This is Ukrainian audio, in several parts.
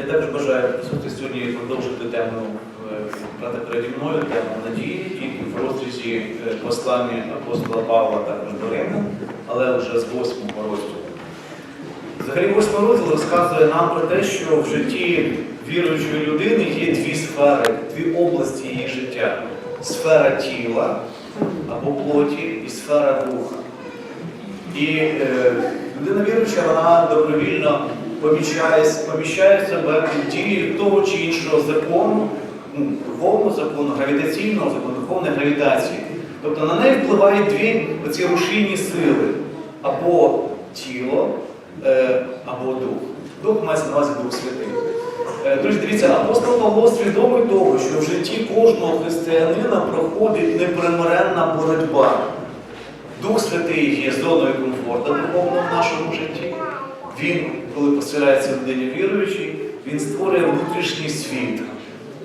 Я також бажаю присутні сьогодні продовжити тему е, брата переді мною, тему надії, тільки в розрізі е, послання апостола Павла також до Риму, але вже з восьмого розділу. Взагалі, восьмий розділ розказує нам про те, що в житті віруючої людини є дві сфери, дві області її життя: сфера тіла або плоті і сфера духа. І е, людина віруюча, вона добровільно поміщає, себе дією того чи іншого закону, ну, духовного закону, гравітаційного закону, духовної гравітації. Тобто на неї впливають дві оці рушійні сили або тіло, е, або дух. Дух мається на увазі Дух Святий. Е, Друзі, дивіться, апостол Павло свідомий того, що в житті кожного християнина проходить непримиренна боротьба. Дух Святий є зоною комфорту духовного в нашому житті. Він, коли поселяється людині віруючій, він створює внутрішній світ.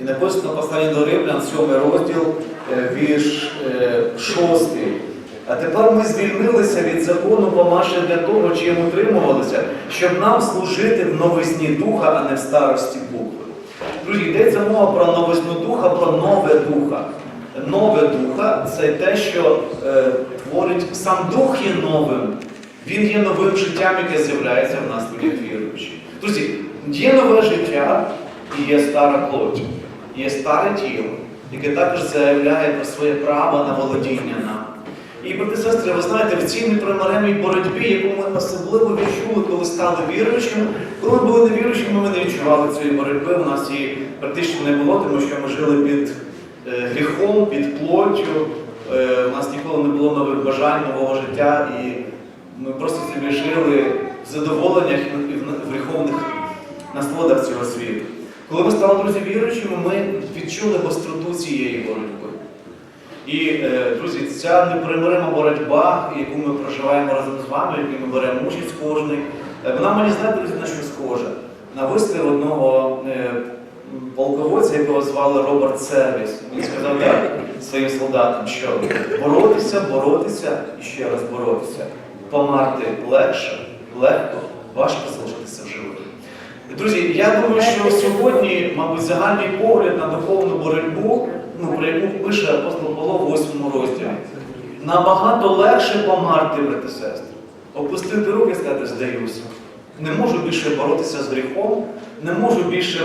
І написано в посланні до Римлян, 7 розділ, е, вірш 6. А тепер ми звільнилися від закону помаше для того, чим утримувалися, щоб нам служити в новизні духа, а не в старості букви. Друзі, йдеться мова про новизну духа, про нове духа. Нове духа це те, що е, творить сам дух є новим. Він є новим життям, яке з'являється в нас людях віруючих. Друзі, є нове життя і є стара плоть, є старе тіло, яке також заявляє про своє право на володіння нам. І, брати сестри, ви знаєте, в цій непримиремій боротьбі, яку ми особливо відчули, коли стали віруючими, коли ми були невіруючими, ми не відчували цієї боротьби. У нас її практично не було, тому що ми жили під е, гріхом, під плоттю. Е, у нас ніколи не було нових бажань, нового життя, і ми просто собі жили в задоволеннях і в гріховних насолодах цього світу. Коли ми стали друзі віруючими, ми відчули гостроту цієї боротьби. І, е, друзі, ця непримирима боротьба, яку ми проживаємо разом з вами, в ми беремо участь кожний, е, вона мені друзі, на що схожа. На вислів одного е, полководця, якого звали Роберт Сервіс. Він сказав так своїм солдатам, що боротися, боротися і ще раз боротися. Померти легше, легко, важко залишитися живим. Друзі, я думаю, що сьогодні, мабуть, загальний погляд на духовну боротьбу, ну, про яку пише апостол Павло в 8 розділі. Набагато легше померти, брати сестри. Опустити руки і сказати, здаюся. Не можу більше боротися з гріхом, не можу більше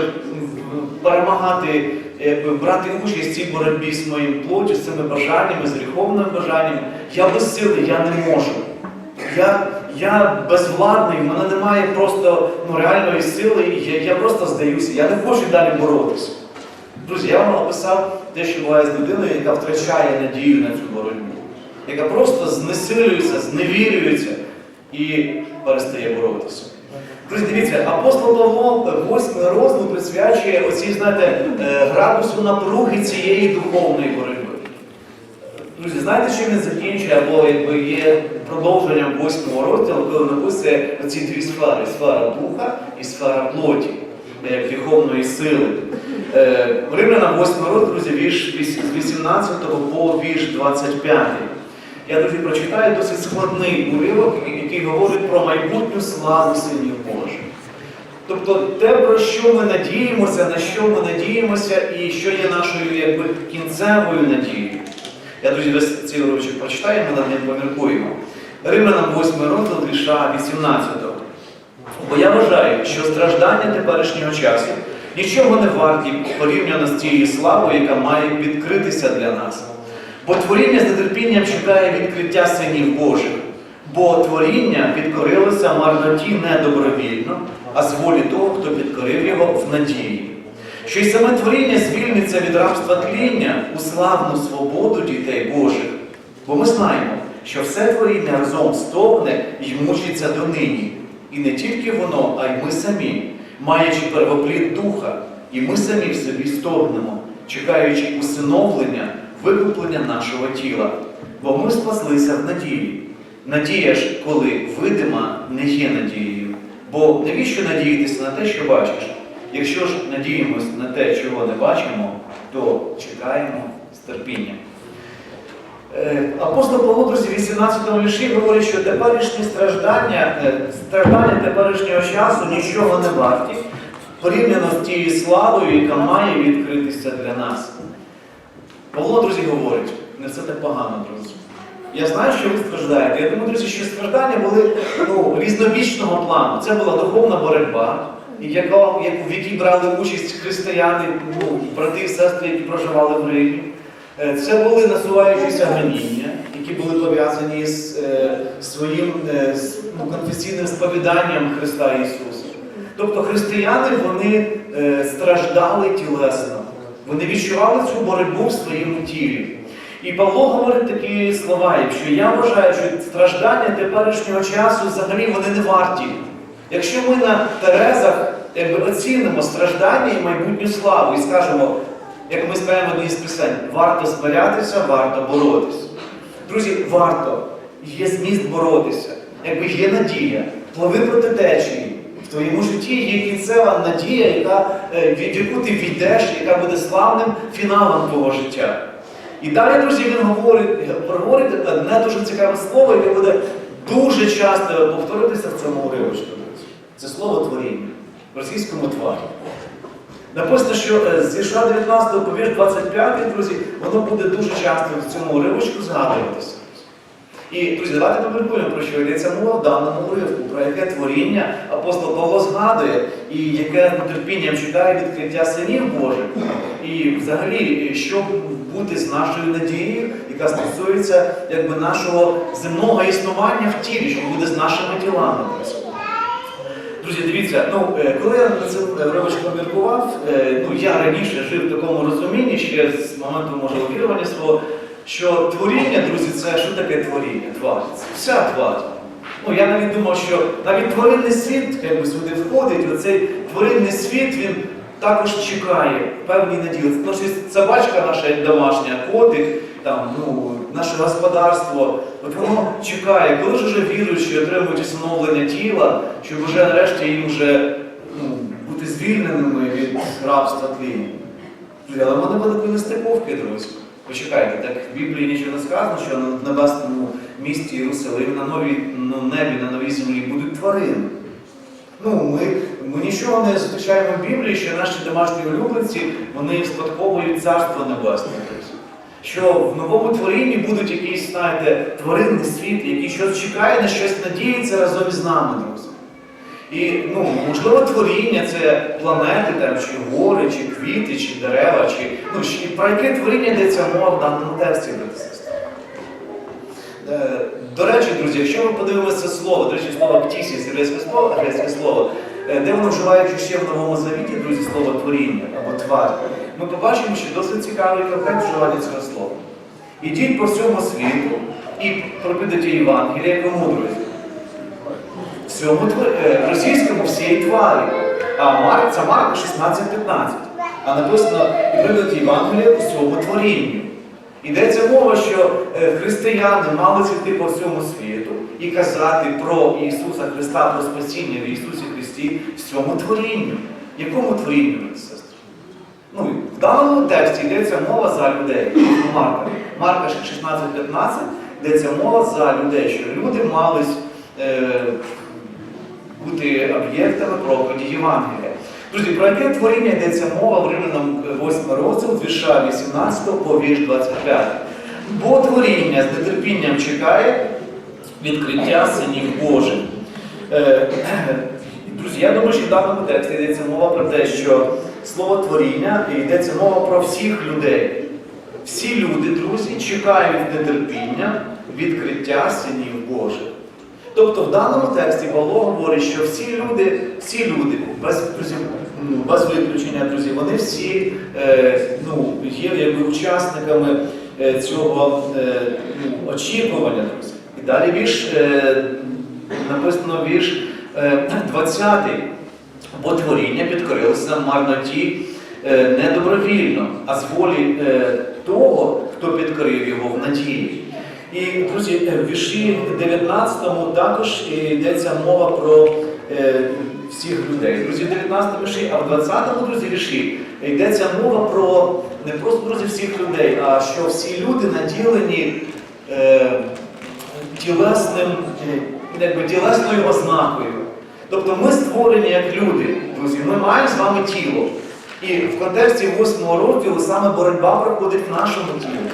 перемагати, якби, брати участь в цій боротьбі з моїм плоттю, з цими бажаннями, з гріховними бажаннями. Я без сили, я не можу. Я, я безвладний, в мене немає просто ну, реальної сили, я, я просто здаюся, я не хочу далі боротися. Друзі, я вам описав те, що буває з людиною, яка втрачає надію на цю боротьбу, яка просто знесилюється, зневірюється і перестає боротися. Друзі, дивіться, апостол Павло восьмий розділ присвячує оцій, знаєте, е, градусу напруги цієї духовної боротьби. Друзі, знаєте, що він закінчує, або якби є продовженням восьмого розділу, коли написує оці дві сфери сфера духа і сфера плоті, е, гріховної сили. Е, Римлянам 8 розділ, друзі, вірш з 18 по вірш 25. Я друзі прочитаю досить складний уривок, який говорить про майбутню славу синів Божих. Тобто те, про що ми надіємося, на що ми надіємося, і що є нашою якби, кінцевою надією. Я, друзі, весь цей уривочок прочитаю, ми над ним поміркуємо. Римлянам 8 розділ вірша 18. Бо я вважаю, що страждання теперішнього часу нічого не варті порівняно з тією славою, яка має відкритися для нас. Бо творіння з нетерпінням чекає відкриття синів Божих, бо творіння підкорилося марноті не добровільно, а з волі того, хто підкорив його в надії. Що й саме творіння звільниться від рабства тління у славну свободу дітей Божих. Бо ми знаємо, що все творіння разом стогне і мучиться донині. І не тільки воно, а й ми самі, маючи первоплід духа, і ми самі в собі стогнемо, чекаючи усиновлення, викуплення нашого тіла. Бо ми спаслися в надії. Надія ж, коли видима, не є надією. Бо навіщо надіятися на те, що бачиш? Якщо ж надіємось на те, чого не бачимо, то чекаємо з терпінням. Е, Апостол Павло, друзі, в 18 вірші говорить, що теперішні страждання, е, страждання теперішнього часу нічого не варті порівняно з тією славою, яка має відкритися для нас. Павло, друзі, говорить, не все так погано, друзі. Я знаю, що ви страждаєте. Я думаю, друзі, що страждання були ну, різнобічного плану. Це була духовна боротьба, і яку- в якій брали участь християни, ну, брати і сестри, які проживали в Римі. Е, Це були насуваючіся гоніння, які були пов'язані з е, своїм е, з, ну, конфесійним сповіданням Христа Ісуса. Тобто християни вони е, страждали тілесно, вони відчували цю боротьбу в своєму тілі. І Павло говорить такі слова, якщо я вважаю, що страждання теперішнього часу взагалі вони не варті. Якщо ми на Терезах оцінимо страждання і майбутню славу і скажемо, як ми співаємо в одній з пісень, варто смирятися, варто боротися. Друзі, варто, є зміст боротися, якби є надія, пливи проти течії. В твоєму житті є кінцева надія, яка, е, від яку ти війдеш, яка буде славним фіналом твого життя. І далі, друзі, він говорить, говорить одне дуже цікаве слово, яке буде дуже часто повторитися в цьому уривочку. Це слово творіння в російському тварі. Написано, що е, з Іша 19 по вірш 25, друзі, воно буде дуже часто в цьому уривочку згадуватися. І, друзі, давайте поміркуємо, про що йдеться мова в даному уривку, про яке творіння апостол Павло згадує, і яке нетерпінням чекає відкриття синів Божих. І взагалі, що бути з нашою надією, яка стосується якби, нашого земного існування в тілі, що буде з нашими тілами. Друзі. Дивіться, ну е, коли я на цим робочком міркував, е, ну я раніше жив в такому розумінні, ще з моменту може увірування свого, що творіння, друзі, це що таке творіння? Тварь. Це вся тварь. Ну я навіть думав, що навіть тваринний світ якби сюди входить, оцей тваринний світ він також чекає певні надії. Ну, собачка наша домашня, котик, там, ну, наше господарство, от воно чекає, коли ж вже віруючі отримують усиновлення тіла, щоб вже нарешті їм вже ну, бути звільненими від рабства. Друзі, Але вони великої нестиковки, друзі. Почекайте, так в Біблії нічого не сказано, що на небесному місті Єрусалим на новій ну, небі, на новій землі будуть тварини. Ну, ми, ми нічого не зустрічаємо в Біблії, що наші домашні улюбленці вони спадковують царство небесне. Що в новому творінні будуть якісь, знаєте, тваринний світ, який щось чекає, на щось надіється разом із нами, друзі. І, ну, можливо, творіння це планети, там, чи гори, чи квіти, чи дерева, чи ну, чи про яке творіння йдеться мова в даному тексті. Е, До речі, друзі, якщо ми подивимося слово, до речі, слово птісіс, грецьке слово, грецьке слово, де воно вживається ще в Новому Завіті, друзі, слово творіння або твар, ми побачимо, що досить цікавий вживання цього слова. Ідіть по всьому світу і проповідайте Євангелія кому, друзі? Всьому е, російському всій тварі. А Марк, це Марка 16-15. А написано і приведуть Євангелія усьому творінню. Йдеться мова, що е, християни мали йти по всьому світу і казати про Ісуса Христа, про спасіння в Ісусі Христі всьому творінню. Якому творінню, сестри? Ну, в даному тексті йдеться мова за людей. Марка. Марка 16-15 йдеться мова за людей, що люди мали е, бути об'єктами проповіді Євангелія. Друзі, про яке творіння йдеться мова в Римлянам 8 розділ, вірша 18 по вірш 25. Бо творіння з нетерпінням чекає відкриття синів Божих. Е, Друзі, я думаю, що в даному тексті йдеться мова про те, що слово творіння і йдеться мова про всіх людей. Всі люди, друзі, чекають нетерпіння відкриття синів Божих. Тобто в даному тексті Павло говорить, що всі люди, всі люди, без, ну, без виключення, друзі, вони всі е, ну, є якби учасниками е, цього е, ну, очікування, друзі. І далі вірш, е, написано вірш е, 20. Бо творіння підкорилося марноті е, не добровільно, а з волі е, того, хто підкорив його в надії. І, друзі, е, в вірші 19 також йдеться мова про всіх людей. Друзі, в 19 вірші, а в 20 друзі, вірші йдеться мова про не просто друзі всіх людей, а що всі люди наділені тілесним, якби, тілесною ознакою. Тобто ми створені як люди, друзі, ми маємо з вами тіло. І в контексті восьмого розділу саме боротьба проходить в нашому тілі.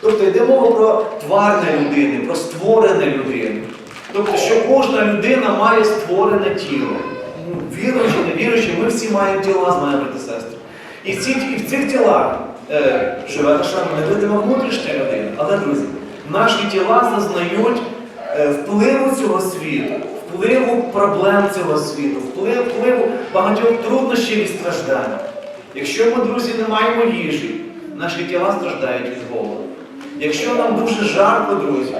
Тобто йде мова про тварне людини, про створене людини. Тобто, що кожна людина має створене тіло. Ну, Віруючи, не віруючи, ми всі маємо тіла з моїми брати сестри. І в, ці, і в цих тілах е, живе наша невидима внутрішня людина. Але, друзі, наші тіла зазнають е, впливу цього світу, впливу проблем цього світу, впливу, багатьох труднощів і страждань. Якщо ми, друзі, не маємо їжі, наші тіла страждають від голоду. Якщо нам дуже жарко, друзі,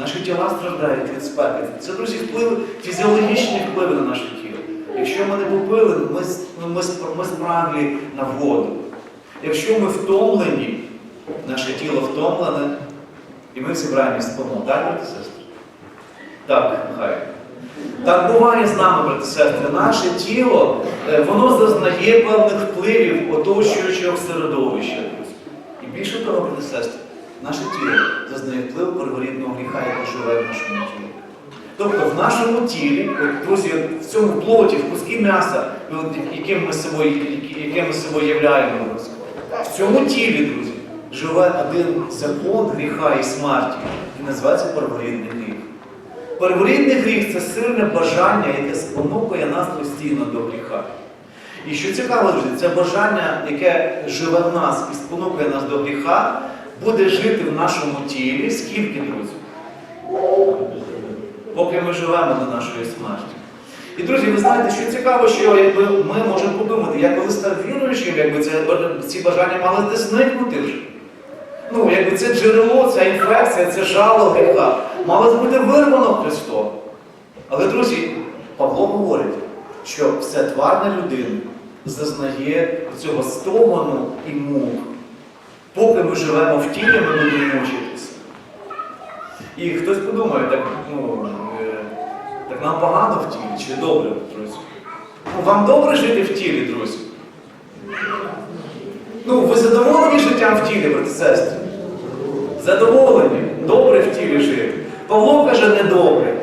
наші тіла страждають від спеки. Це, друзі, впливи, фізіологічні впливи на наше тіло. Якщо ми не попили, ми, ми, ми спраглі на воду. Якщо ми втомлені, наше тіло втомлене, і ми всі брання спимо. Так, брати сестри? Так, нехай. Так буває з нами, брати сестри. Наше тіло, е, воно зазнає певних впливів оточуючого середовища. І більше того, брати сестри, наше тіло зазнає вплив перворідного гріха, який живе в нашому тілі. Тобто в нашому тілі, друзі, в цьому плоті, в кускі м'яса, яким ми собою, являємо, в цьому тілі, друзі, живе один закон гріха і смерті, і називається перворідний. Перворідний гріх це сильне бажання, яке спонукує нас постійно до гріха. І що цікаво, друзі, це бажання, яке живе в нас і спонукує нас до гріха, буде жити в нашому тілі скільки, друзі? Поки ми живемо до нашої смерті. І, друзі, ви знаєте, що цікаво, що якби ми можемо подумати, я коли став віруючим, якби це, ці бажання мали десь зникнути вже. Ну, якби це джерело, ця інфекція, це жало гріха, мало бути вирвано Христом. Але, друзі, Павло говорить, що все тварна людина зазнає цього стогону і мук. Поки ми живемо в тілі, ми будемо мучитися. І хтось подумає, так, ну, е, так нам погано в тілі чи добре, друзі? Ну, вам добре жити в тілі, друзі? Ну, ви задоволені життям в тілі, брати сестри? Задоволені, добре в тілі жити. Павло каже, недобре.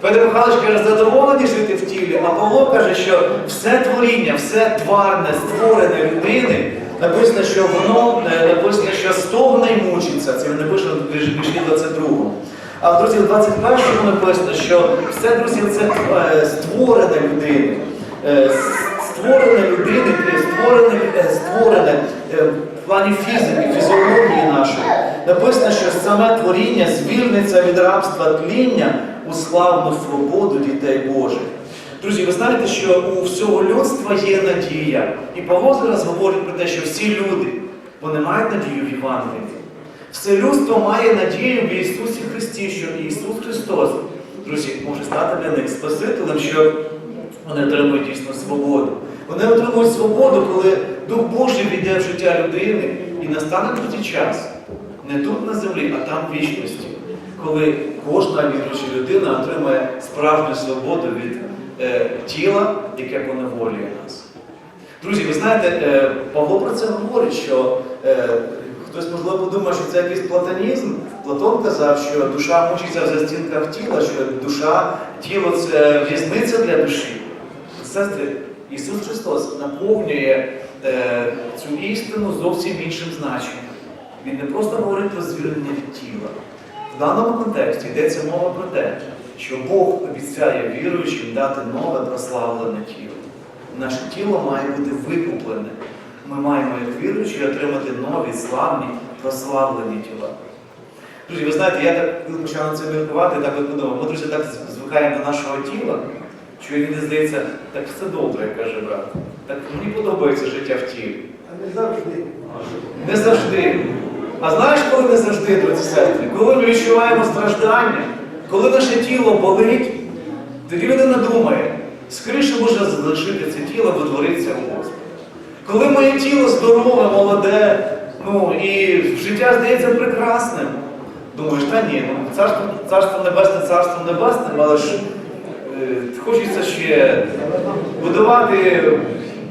Петро Михайлович каже, задоволені жити в тілі, а Павло каже, що все творіння, все тварне, створене людини, написано, що воно е, написано, що стогне і мучиться. Це він пише в вірші 22. А друзі, в 21-му написано, що все, друзі, це е, створене людини. Е, створене людини, створене, створене в плані фізики, фізіології нашої. Написано, що саме творіння звільниться від рабства тління у славну свободу дітей Божих. Друзі, ви знаєте, що у всього людства є надія. І Павло зараз говорить про те, що всі люди вони мають надію в Євангелії. Все людство має надію в Ісусі Христі, що Ісус Христос, друзі, може стати для них Спасителем, що вони отримують дійсно свободу. Вони отримують свободу, коли Дух Божий війде в життя людини і настане тоді час. Не тут на землі, а там в вічності, коли кожна віруюча людина отримає справжню свободу від е, тіла, яке поневолює нас. Друзі, ви знаєте, е, Павло про це говорить, що е, хтось можливо подумає, що це якийсь платонізм. Платон казав, що душа мучиться в застінках тіла, що душа, тіло це в'язниця для душі. Сестри, Ісус Христос наповнює цю істину зовсім іншим значенням. Він не просто говорить про звільнення від тіла. В даному контексті йдеться мова про те, що Бог обіцяє віруючим дати нове прославлене тіло. Наше тіло має бути викуплене. Ми маємо, як віруючі, отримати нові, славні, прославлені тіла. Друзі, ви знаєте, я так почав на це міркувати, так от подумав, ми, друзі, так звикаємо до нашого тіла, що мені здається, так все добре, каже брат. Так мені подобається життя в тілі. А не завжди. Не завжди. А знаєш, коли не завжди, друзі сестри? Коли ми відчуваємо страждання, коли наше тіло болить, тоді людина думає, скоріше може залишити це тіло, бо твориться у Господі. Коли моє тіло здорове, молоде, ну і життя здається прекрасним, думаєш, та ні, ну царство, царство небесне, царство небесне, але ж е, хочеться ще будувати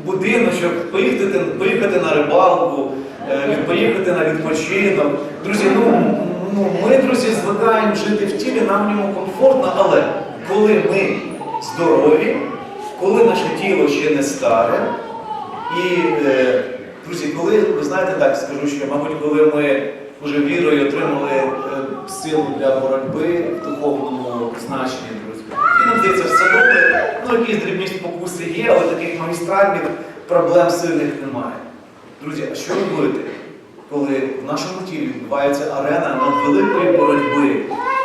будинок, щоб поїхати, поїхати на рибалку, е, поїхати на відпочинок. Друзі, ну, ну ми, друзі, звикаємо жити в тілі, нам в ньому комфортно, але коли ми здорові, коли наше тіло ще не старе, і, е, друзі, коли, ви знаєте, так скажу, що, мабуть, коли ми вже вірою отримали е, силу для боротьби в духовному значенні, друзі, і нам здається, все добре, ну якісь дрібні спокуси є, але таких магістральних проблем сильних немає. Друзі, а що робити, коли в нашому тілі відбувається арена надвеликої боротьби,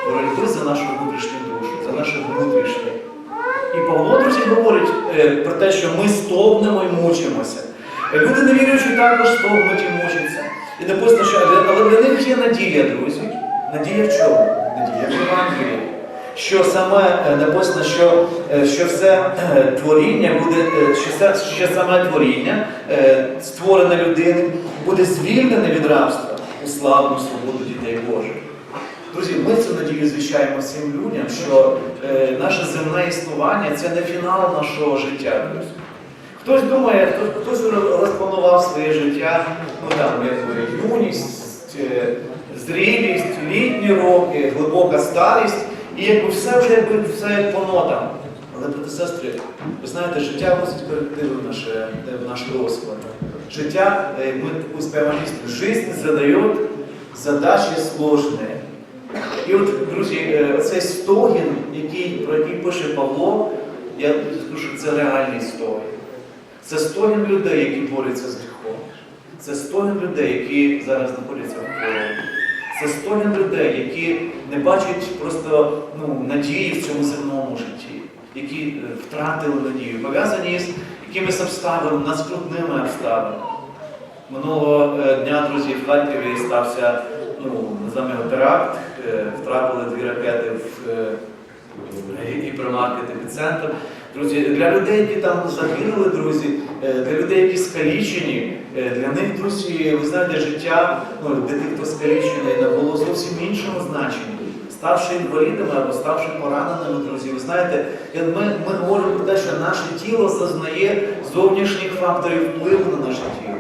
боротьби за нашу внутрішню душу, за наше внутрішнє? І Павло, друзі, говорить е, про те, що ми стовнемо і мучимося. Люди невіруючі також стовнуть і мучаться. І написано, що але для них є надія, друзі. Надія в чому? Надія в Євангелії. Що саме е, написано, що, е, що все е, творіння буде, що, все, що саме творіння, створене людини, буде звільнене від рабства у славну свободу дітей Божих. Друзі, ми цю надію звіщаємо всім людям, що е, наше земне існування це не фінал нашого життя. Друзі. Хтось думає, хто- хтось розпланував своє життя, ну там юність, е, зрілість, літні роки, глибока старість, і якби все вже якби все по нотам. Але, брати сестри, ви знаєте, життя вносить корективи в, наше, в наш розклад. Життя, е, як ми таку співаємо пісню, жизнь задає задачі сложні. І от, друзі, е, цей стогін, який, про який пише Павло, я скажу, що це реальний стогін. Це стогін людей, які борються з гріхом. Це стогін людей, які зараз знаходяться в хворобі. Це стогін людей, які не бачать просто ну, надії в цьому земному житті, які е, втратили надію, пов'язані з якимись обставинами, надскрутними обставинами. Минулого е, дня, друзі, в Харкові стався ну, називаємо теракт, Е, втрапили дві ракети в гіпермаркет епіцентр. Друзі, для людей, які там загинули, друзі, е, для людей, які скалічені, е, для них, друзі, ви знаєте, життя ну, для тих, хто скалічений, було зовсім іншого значення. Ставши інвалідами або ставши пораненими, друзі, ви знаєте, ми, ми говоримо про те, що наше тіло зазнає зовнішніх факторів впливу на наше тіло.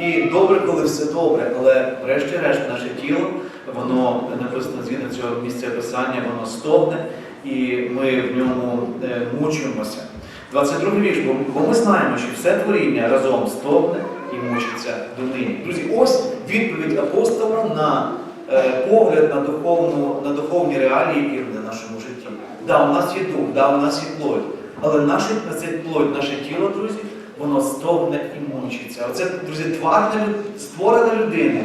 І добре, коли все добре, але врешті-решт наше тіло, воно написано згідно цього місця писання, воно стогне, і ми в ньому е, мучимося. 22 вірш, бо, ми знаємо, що все творіння разом стогне і мучиться донині. Друзі, ось відповідь апостола на е, погляд на, духовну, на духовні реалії, які в нашому житті. Да, у нас є дух, да, у нас є плоть, але наше, це плоть, наше тіло, друзі, воно стогне і мучиться. Оце, друзі, тварне, люд- створене людини,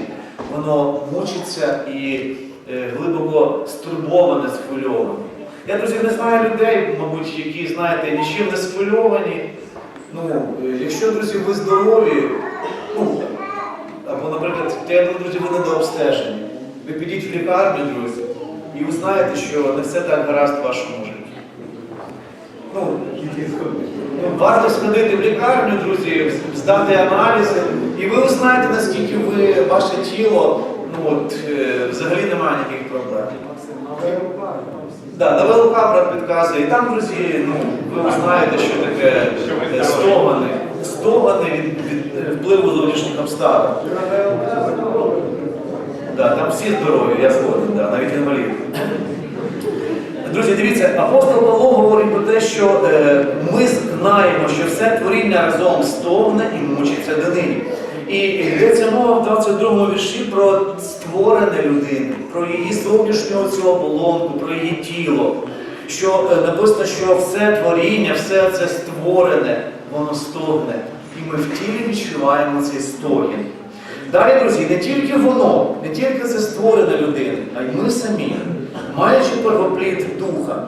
воно мучиться і е, глибоко стурбоване, схвильоване. Я, друзі, не знаю людей, мабуть, які, знаєте, нічим не схвильовані. Ну, якщо, друзі, ви здорові, ну, або, наприклад, я думаю, друзі, ви недообстежені. Ви підіть в лікарню, друзі, і ви знаєте, що не все так гаразд в вашому житті. Ну, Ну, Варто сходити в лікарню, друзі, здати аналізи, і ви узнаєте, наскільки ви, ваше тіло, ну от, е, взагалі немає ніяких проблем. Да, на ВЛК брат підказує, і там, друзі, ну, ви узнаєте, що таке е, стогани, стогани від, від е, впливу зовнішніх обставин. Да, там всі здорові, я згоден, да, навіть інваліди. Друзі, дивіться, апостол Павло говорить про те, що е, ми знаємо, що все творіння разом стогне і мучиться донині. І йдеться мова в 22 вірші про створене людини, про її зовнішнього цього оболонку, про її тіло. Що е, написано, що все творіння, все це створене, воно стогне. І ми в тілі відчуваємо цей стогін. Далі, друзі, не тільки воно, не тільки це створене людина, а й ми самі, маючи первоплід духа.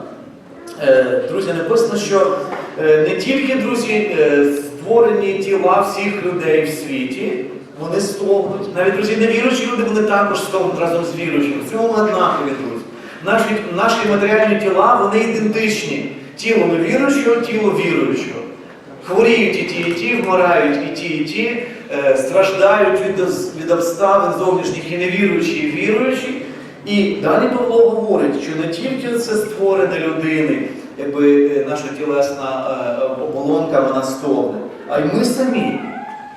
Е, Друзі, написано, що е, не тільки, друзі, створені тіла всіх людей в світі, вони стогнуть. Навіть, друзі, невіруючі люди, вони також стогнуть разом з віруючими. В цьому однакові, друзі. Наші, наші матеріальні тіла, вони ідентичні. Тіло невіруючого, тіло віруючого. Хворіють і ті, і ті, вмирають і ті, і ті, е, страждають від, від обставин зовнішніх і невіруючі, і віруючі. І далі Павло говорить, що не тільки це створене людини, якби е, наша тілесна е, оболонка вона стогне, а й ми самі.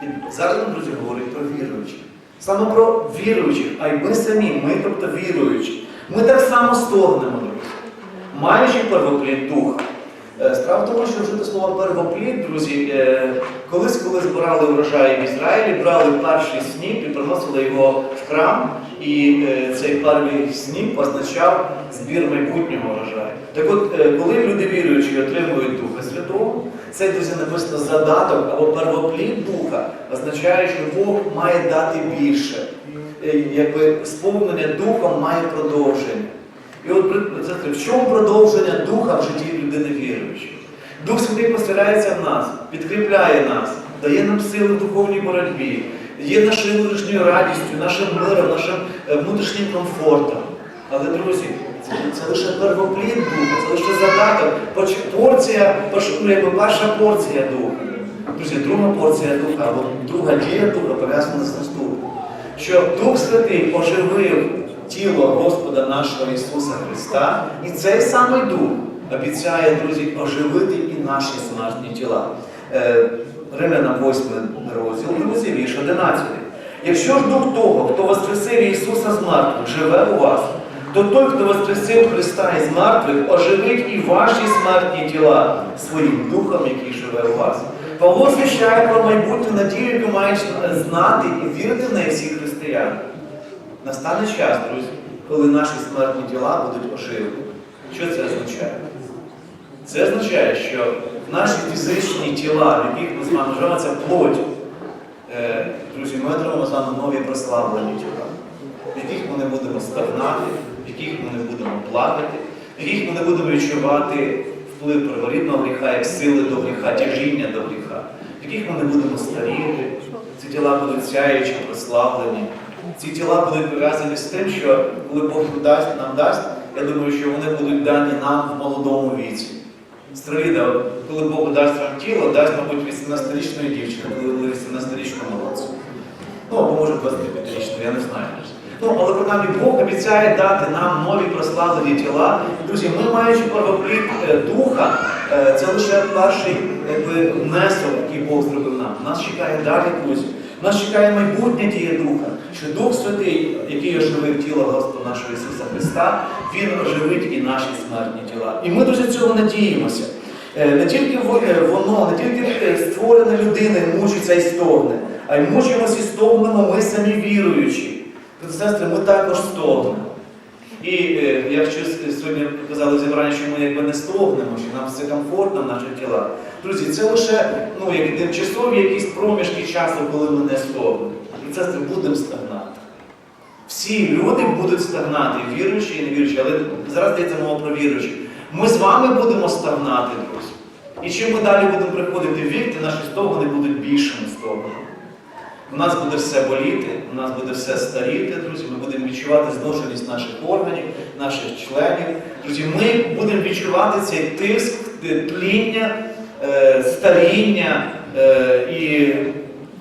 І зараз нам, друзі, говорить про віруючих. Саме про віруючих, а й ми самі, ми, тобто віруючі. Ми так само стогнемо, друзі, маючи первоплід духа. Е, Справа в тому, що вжити слово первоплід, друзі, е, колись, коли збирали урожай в Ізраїлі, брали перший сніп і приносили його в храм, і е, цей перший сніп означав збір майбутнього урожаю. Так от, коли люди віруючі отримують Духа Святого, цей друзі написано задаток або первоплід Духа означає, що Бог має дати більше. Е, Якби сповнення Духом має продовження. І от це- в чому продовження духа в житті людини віруючої? Дух Святий поселяється в нас, підкріпляє нас, дає нам сили в духовній боротьбі, є нашою внутрішньою радістю, нашим миром, нашим е, внутрішнім комфортом. Але, друзі, це, лише первоплід духа, це лише задаток, порція, ну, перша порція духа. Друзі, друга порція духа або друга дія духа пов'язана з наступним. Що Дух Святий оживив тіло Господа нашого Ісуса Христа, і цей самий Дух обіцяє, друзі, оживити і наші смертні тіла. Е, Римлянам 8 розділ, друзі, вірш 11. Якщо ж Дух того, хто воскресив Ісуса з мертвих, живе у вас, то той, хто воскресив Христа із мертвих, оживить і ваші смертні тіла своїм духом, який живе у вас. Павло звіщає про майбутню надію, яку мають знати і вірити в неї всі християни. Настане час, друзі, коли наші смертні тіла будуть оживлені. Що це означає? Це означає, що наші фізичні тіла, в яких ми з вами живемо, це плоть. Е, Друзі, ми отримаємо з вами нові прославлені тіла, яких ми не будемо стагнати, яких ми не будемо плакати, яких ми не будемо відчувати вплив приворідного гріха, як сили до гріха, тяжіння до гріха, яких ми не будемо старіти. Ці тіла будуть сяючі, прославлені. Ці тіла будуть пов'язані з тим, що коли Бог дасть, нам дасть, я думаю, що вони будуть дані нам в молодому віці. Стреліда, коли Бог дасть вам тіло, дасть, мабуть, 18-річної дівчини, коли ви 18-річному році. Ну, або може 25-річну, я не знаю. Ну, але принаймні Бог обіцяє дати нам нові прославлені тіла. Друзі, ми маючи первоплід е, духа, е, це лише перший якби, внесок, який Бог зробив нам. Нас чекає далі, друзі. Нас чекає майбутнє діє Духа, що Дух Святий, який оживив тіло Господа нашого Ісуса Христа, Він оживить і наші смертні тіла. І ми дуже цього надіємося. Е, Не тільки воно, не тільки створене людини мучиться і стогне, а й мучимося і стогнемо ми самі віруючі. Сестри, ми також стогнемо. І е, якщо с- сьогодні казали зібрання, що ми якби не стогнемо, що нам все комфортно в наших тілах. Друзі, це лише ну, як тимчасові якісь проміжки часу, коли ми не стогнемо. І це будемо стагнати. Всі люди будуть стагнати, віруючі і невіруючі, але зараз йдеться мова про віруючих. Ми з вами будемо стагнати, друзі. І чим ми далі будемо приходити в вік, наші стогони будуть більшими стогонами. У нас буде все боліти, у нас буде все старіти, друзі. Ми будемо відчувати зношеність наших органів, наших членів. Друзі, ми будемо відчувати цей тиск, тління, е, старіння. е, І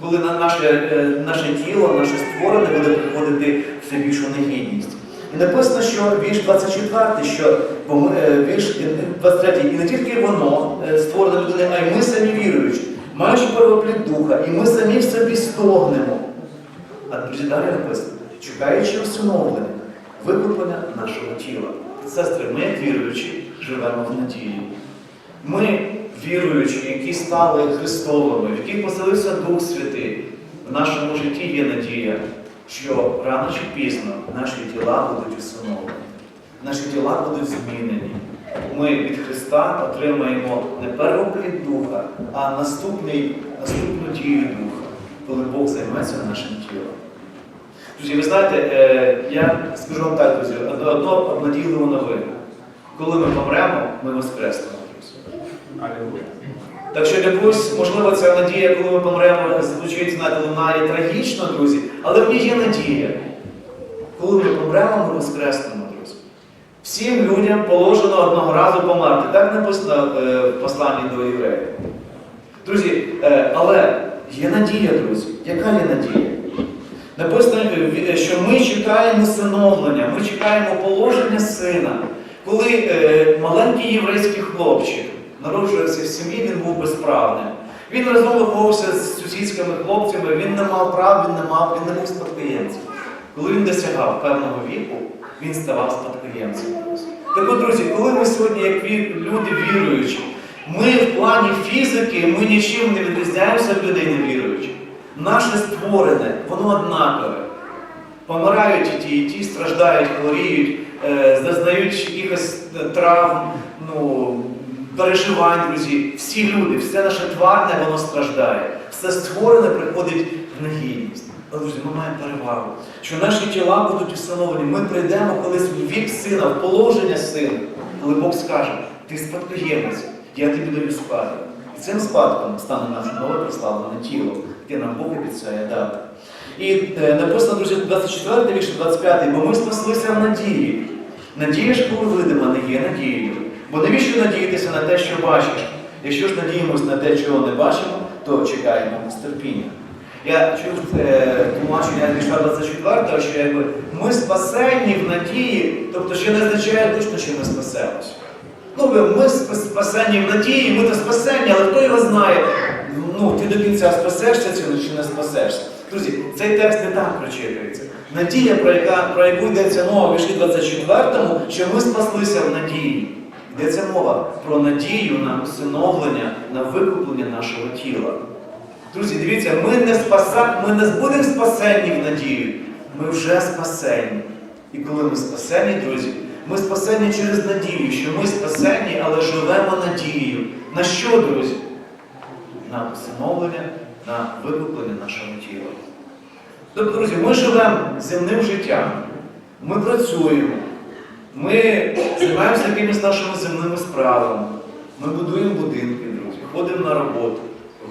коли на наше, е, наше тіло, наше створене буде приходити все більшу негідність. І написано, що вірш 24, що вірш 23, і не тільки воно створене людини, а й ми самі віруючі, маючи первоплід духа, і ми самі в собі стогнемо. А друзі, далі написано, чекаючи усиновлення, викуплення нашого тіла. Сестри, ми, як віруючі, живемо в надії. Ми, віруючі, які стали Христовими, в яких поселився Дух Святий, в нашому житті є надія, що рано чи пізно наші тіла будуть усиновлені, наші тіла будуть змінені. Ми від Христа отримаємо не первоплід Духа, а наступний, наступну дію Духа, коли Бог займеться нашим тілом. Друзі, ви знаєте, е, я скажу вам так, друзі, одно, обнадійливу новину. Коли ми помремо, ми воскреснемо. Так що якусь, можливо, ця надія, коли ми помремо, звучить, знаєте, лунає трагічно, друзі, але в ній є надія. Коли ми помремо, ми воскреснемо. Всім людям положено одного разу померти. Так написано е, в посланні до євреїв. Друзі, е, але є надія, друзі. Яка є надія? Написано, е, що ми чекаємо синовлення, ми чекаємо положення сина. Коли маленький єврейський хлопчик народжувався в сім'ї, він був безправним. Він разом виховувався з сусідськими хлопцями, він не мав прав, він не мав, він не був спадкоємцем. Коли він досягав певного віку, він ставав спадкоємцем. Так от, друзі, коли ми сьогодні, як люди віруючі, Ми в плані фізики ми нічим не відрізняємося від людей невіруючих. Наше створене, воно однакове. Помирають і ті, і ті, страждають, хворіють, е, зазнають якихось е, травм, ну, переживань, друзі. Всі люди, все наше тварне, воно страждає. Все створене приходить в негідність. Але, друзі, ми маємо перевагу, що наші тіла будуть встановлені. Ми прийдемо колись в вік сина, в положення сина, коли Бог скаже, ти спадкоємець, я тобі даю спадок. І цим спадком стане наше нове прославлене тіло, яке нам Бог обіцяє дати. І е, написано, друзі, 24 вірш, 25, бо ми спаслися в надії. Надія ж, коли видима, не є надією. Бо навіщо надіятися на те, що бачиш? Якщо ж надіємось на те, чого не бачимо, то чекаємо терпіння. Я чув тлумачення вірша 24, що якби ми спасені в надії, тобто ще не означає точно, що ми спасемось. Ну, ми ми спас- спасені в надії, ми то спасені, але хто його знає, ну, ти до кінця спасешся чи чи не спасешся. Друзі, цей текст не так прочитується. Надія, про, яка, про яку йдеться мова в вірші 24, що ми спаслися в надії. Йдеться мова про надію на усиновлення, на викуплення нашого тіла. Друзі, дивіться, ми не спаса... ми не будемо спасені в надію. Ми вже спасені. І коли ми спасені, друзі, ми спасені через надію, що ми спасені, але живемо надією. На що, друзі? На усиновлення, на викуплення нашого тіла. Тобто, друзі, ми живемо земним життям, ми працюємо, ми займаємося якимись нашими земними справами, ми будуємо будинки, друзі, ходимо на роботу,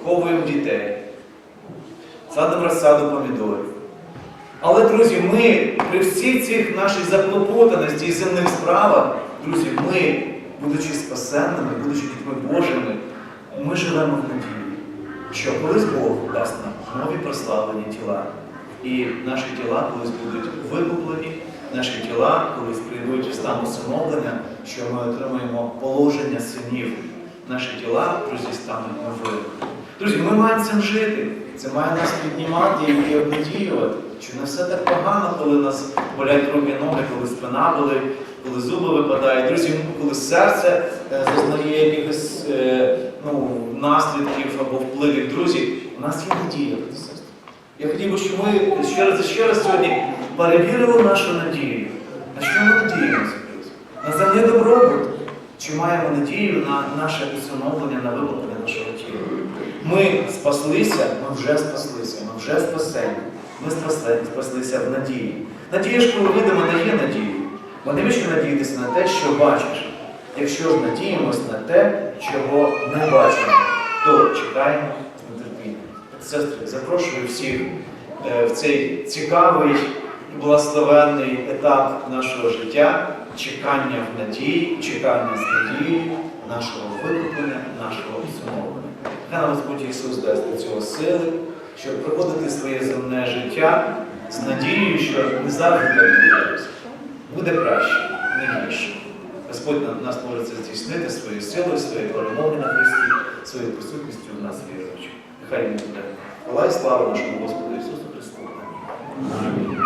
виховуємо дітей, садимо розсаду помідорів. Але, друзі, ми при всій цих нашій заклопотаності і земних справах, друзі, ми, будучи спасенними, будучи дітьми Божими, ми живемо в надії, що колись Бог дасть нам нові прославлені тіла. І наші тіла колись будуть викуплені, наші тіла колись прийдуть в стан усиновлення, що ми отримаємо положення синів. Наші тіла, друзі, стануть новими. Друзі, ми маємо цим жити. Це має нас піднімати і обнадіювати, що не все так погано, коли нас болять руки, ноги, коли спина болить, коли зуби випадають. Друзі, коли серце е, зазнає якихось е, ну, наслідків або впливів. Друзі, у нас є надія. Я хотів би, щоб ми ще раз і ще раз сьогодні перевірили нашу надію. На що ми надіємося. На земний добробут? Чи маємо надію на наше усиновлення, на виплатення нашого тіла? Ми спаслися, ми вже спаслися, ми вже спасені. Ми спасли, спаслися в надії. Надія ж, коли видимо, не є надією. Бо навіщо надіятися на те, що бачиш? Якщо ж надіємось на те, чого не бачимо, то чекаємо з нетерпінням. Сестри, запрошую всіх е, в цей цікавий і благословенний етап нашого життя, чекання в надії, чекання з надією нашого викуплення, нашого усиновлення. Хай нам Господь Ісус дасть до цього сили, щоб проходити своє земне життя з надією, що не завжди буде. Краще, не гірше. Господь на- нас може це здійснити своєю силою, своєю перемогою на Христі, своєю присутністю в нас віруючих. Нехай він буде. Хвала і слава нашому Господу Ісусу Христу. Амінь.